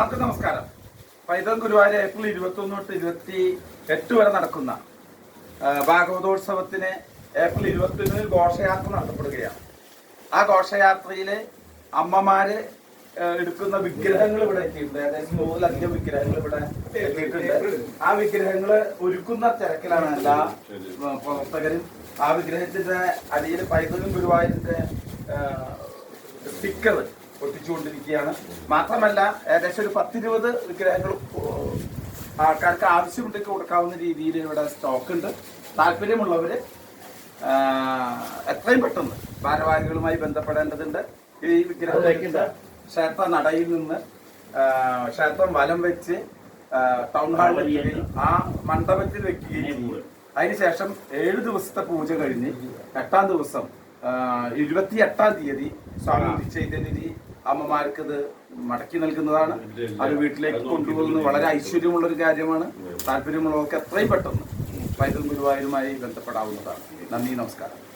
എല്ലാവർക്കും നമസ്കാരം. പൈതൽ ഗുരുവായൂർ ഏപ്രിൽ ഇരുപത്തി ഒന്ന് തൊട്ട് ഇരുപത്തി എട്ട് വരെ നടക്കുന്ന ഭാഗവതോത്സവത്തിന് ഏപ്രിൽ ഇരുപത്തിയൊന്നിന് ഘോഷയാത്ര നടത്തപ്പെടുകയാണ്. ആ ഘോഷയാത്രയിൽ അമ്മമാര് എടുക്കുന്ന വിഗ്രഹങ്ങൾ ഇവിടെ എത്തിയിട്ടുണ്ട്. ഏകദേശം നൂറിലധികം വിഗ്രഹങ്ങൾ ഇവിടെ എത്തിയിട്ടുണ്ട്. ആ വിഗ്രഹങ്ങൾ ഒരുക്കുന്ന തിരക്കിലാണ് എല്ലാ പ്രവർത്തകരും. ആ വിഗ്രഹത്തിന്റെ അടിയിൽ പൈതലും ഗുരുവായൂരിന്റെ സ്റ്റിക്കർ ഒട്ടിച്ചുകൊണ്ടിരിക്കുകയാണ് മാത്രമല്ല ഏകദേശം ഒരു പത്തിരുപത് വിഗ്രഹങ്ങൾ ആൾക്കാർക്ക് ആവശ്യമുണ്ടെങ്കിൽ കൊടുക്കാവുന്ന രീതിയിൽ ഇവിടെ സ്റ്റോക്ക് ഉണ്ട് താല്പര്യമുള്ളവർ എത്രയും പെട്ടെന്ന് ഭാരവാഹികളുമായി ബന്ധപ്പെടേണ്ടതുണ്ട്. ഈ വിഗ്രഹം ക്ഷേത്ര നടയിൽ നിന്ന് ക്ഷേത്രം വലം വെച്ച് ടൗൺ ഹാളിൽ വെക്കുകയും ആ മണ്ഡപത്തിൽ വെക്കുകയും അതിനുശേഷം ഏഴ് ദിവസത്തെ പൂജ കഴിഞ്ഞ് എട്ടാം ദിവസം ഇരുപത്തി എട്ടാം തീയതി സ്വാമി ഉദിച്ചൈതന്യതി അമ്മമാർക്ക് ഇത് മടക്കി നൽകുന്നതാണ്. അത് വീട്ടിലേക്ക് കൊണ്ടുപോകുന്നത് വളരെ ഐശ്വര്യമുള്ള ഒരു കാര്യമാണ്. താല്പര്യമുള്ളവർക്ക് എത്രയും പെട്ടെന്ന് പൈതൽ ഗുരുവായൂരുമായി ബന്ധപ്പെടാവുന്നതാണ്. നന്ദി നമസ്കാരം.